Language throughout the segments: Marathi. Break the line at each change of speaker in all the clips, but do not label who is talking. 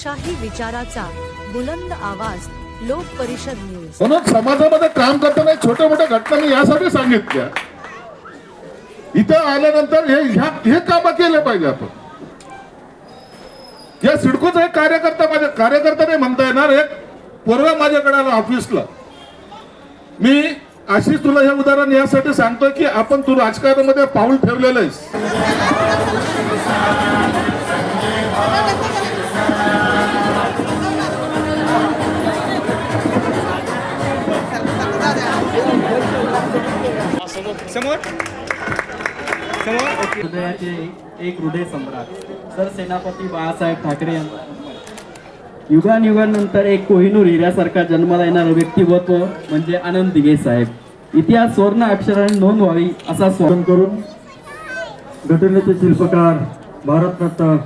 लोकशाही विचाराचा बुलंद आवाज लोक परिषद न्यूज.
म्हणून समाजामध्ये काम करताना छोट्या मोठ्या घटना मी यासाठी सांगितल्या? इथं आल्यानंतर हे ह्या हे काम केले पाहिजे आपण. या सिडकोचा एक कार्यकर्ता माझ्या कार्यकर्ता नाही म्हणता येणार एक पोरगा माझ्याकडे आला ऑफिसला. मी आशिष तुला हे उदाहरण यासाठी सांगतोय की आपण तू राजकारणामध्ये पाऊल ठेवलेलं आहेस.
समोर समोर. ओके
हृदयाचे एक हृदय सम्राट सर सेनापती बाळासाहेब ठाकरे युगानयुगानंतर एक कोहिनूर हिऱ्यासारखा जन्माला येणारं व्यक्तिमत्व म्हणजे आनंद दिघे साहेब. इतिहास सुवर्ण अक्षराने नोंद व्हावी असा स्वा
करून घटनेचे शिल्पकार भारतरत्न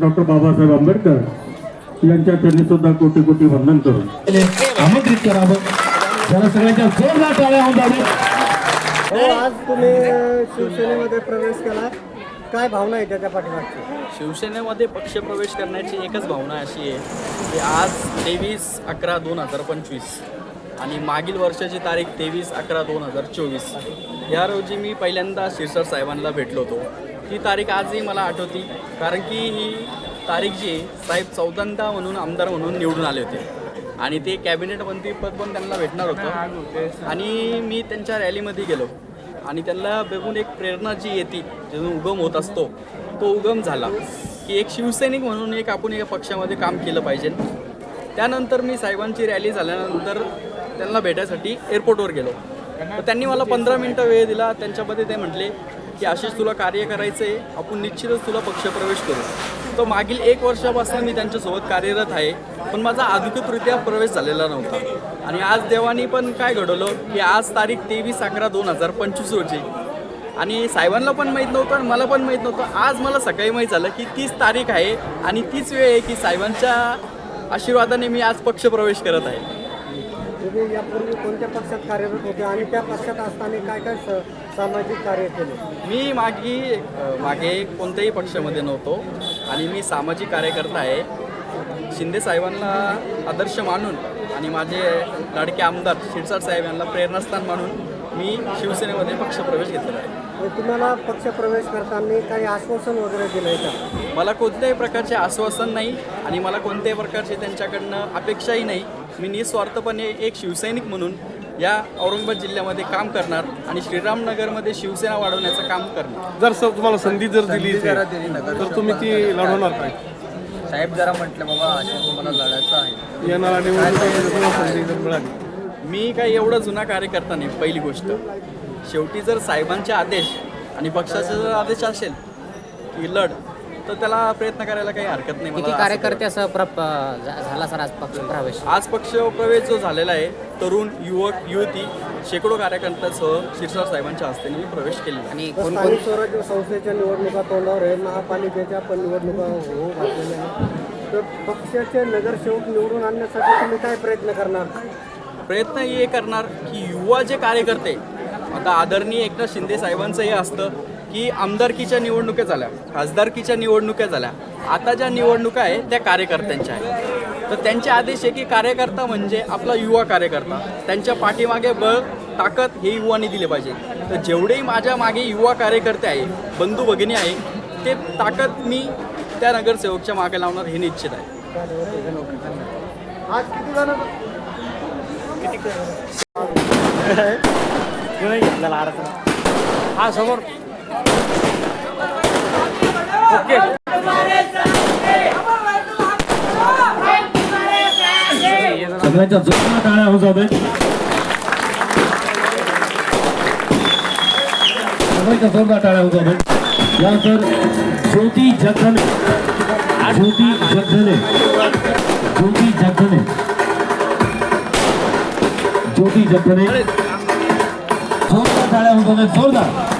डॉक्टर बाबासाहेब आंबेडकर यांच्या चरणी सुद्धा कोटी कोटी वंदन करून. आमंत्रित करावं त्याला सगळ्यांच्या जोरदार टाळ्या होऊन जाव्यात
हो आज तुम्ही शिवसेनेमध्ये प्रवेश केला काय भावना आहे त्याच्या पाठीमागची?
शिवसेनेमध्ये पक्षप्रवेश करण्याची एकच भावना अशी आहे की आज तेवीस अकरा दोन हजार पंचवीस आणि मागील वर्षाची तारीख तेवीस अकरा दोन हजार चोवीस. या रोजी मी पहिल्यांदा शिरसर साहेबांना भेटलो होतो. ती तारीख आजही मला आठवती कारण की ही तारीख जी आहे, साहेब चौथ्यांदा म्हणून आमदार म्हणून निवडून आले होते. आणि ते कॅबिनेट मंत्रीपद पण त्यांना भेटणार होतं. आणि मी त्यांच्या रॅलीमध्ये गेलो. आणि त्यांना बघून एक प्रेरणा जी येते जिथून उगम होत असतो तो उगम झाला. की एक शिवसैनिक म्हणून एक आपण एका पक्षामध्ये काम केलं पाहिजे. त्यानंतर मी साहेबांची रॅली झाल्यानंतर त्यांना भेटायसाठी एअरपोर्टवर गेलो. त्यांनी मला पंधरा मिनटं वेळ दिला. त्यांच्यामध्ये ते म्हटले की आशिष तुला कार्य करायचं आहे आपण निश्चितच तुला पक्षप्रवेश करू. तर मागील एक वर्षापासून मी त्यांच्यासोबत कार्यरत आहे पण माझा अधिकृतरित्या प्रवेश झालेला नव्हता. आणि आज देवानी पण काय घडवलं की आज तारीख तेवीस अकरा दोन हजार पंचवीस रोजी. आणि साहेबांना पण माहीत नव्हतं आणि मला पण माहीत नव्हतं. आज मला सकाळी माहीत झालं की तीच तारीख आहे आणि तीच वेळ आहे की साहेबांच्या आशीर्वादाने मी आज पक्षप्रवेश करत आहे.
तुम्ही यापूर्वी कोणत्या पक्षात कार्यरत होते आणि त्या पक्षात असताना काय काय स- सामाजिक कार्य केले?
मी मागे मागे कोणत्याही पक्षामध्ये नव्हतो आणि मी सामाजिक कार्यकर्ता आहे. शिंदे साहेबांना आदर्श मानून आणि माझे लाडके आमदार शिरसाट साहेब यांना प्रेरणास्थान मानून मी शिवसेनेमध्ये पक्षप्रवेश घेतलेला आहे.
तुम्हाला पक्ष प्रवेश करताना काही आश्वासन वगैरे दिलंय का?
मला कोणत्याही प्रकारचे आश्वासन नाही आणि मला कोणत्याही प्रकारची त्यांच्याकडनं अपेक्षाही नाही. मी निस्वार्थपणे एक शिवसैनिक म्हणून या औरंगाबाद जिल्ह्यामध्ये काम करणार आणि श्रीरामनगरमध्ये शिवसेना वाढवण्याचं काम करणार.
जर सर तुम्हाला संधी जर दिली तर तुम्ही ती लढवणार काय?
साहेब जरा म्हटलं बाबा अशा तुम्हाला लढायचं आहे.
येणारा मिळाली.
मी काही एवढा जुना कार्यकर्ता नाही पहिली गोष्ट. शेवटी जर साहेबांचे आदेश आणि पक्षाचे जर आदेश असेल की लढ तर त्याला प्रयत्न करायला काही हरकत नाही. मला
किती
असं
कार्यकर्ते असं झा- झाला सर आज पक्ष प्रवेश.
आज पक्ष प्रवेश जो झालेला आहे तरुण युवक युवती शेकडो कार्यकर्त्यांसह शिरसाट साहेबांच्या हस्ते मी प्रवेश केलेला आहे.
आणि
तर
कोण कोण
स्थानिक स्वराज्य संस्थेच्या निवडणुका तोंडावर आहे महापालिकेच्या पण निवडणुका होऊ घातलेल्या आहेत. तर पक्षाचे नगरसेवक निवडून आणण्यासाठी तुम्ही काय प्रयत्न करणार?
प्रयत्न हे करणार की युवा जे कार्यकर्ते आता आदरणीय एकनाथ शिंदे साहेबांचं हे असतं की आमदारकीच्या निवडणुका झाल्या खासदारकीच्या निवडणुका झाल्या. आता ज्या निवडणुका आहे त्या कार्यकर्त्यांच्या आहेत. तर त्यांचे आदेश आहे की कार्यकर्ता म्हणजे आपला युवा कार्यकर्ता. त्यांच्या पाठीमागे बळ ताकद हे युवानी दिले पाहिजे. तर जेवढेही माझ्या मागे युवा कार्यकर्ते आहे बंधू भगिनी आहे ते ताकद मी त्या नगरसेवकच्या मागे लावणार हे निश्चित आहे.
आज किती जण
हा समोर. ओके.
सगळ्यांच्या जोरदार टाळ्या होत जाव्यात सगळ्यांच्या जोरदार टाळ्या होत जाव्यात यानंतर ज्योती जगधने ज्योती जगधने ज्योती जगधने ज्योती जगधने जोरदार टाळ्या होऊन जाव्यात जोरदार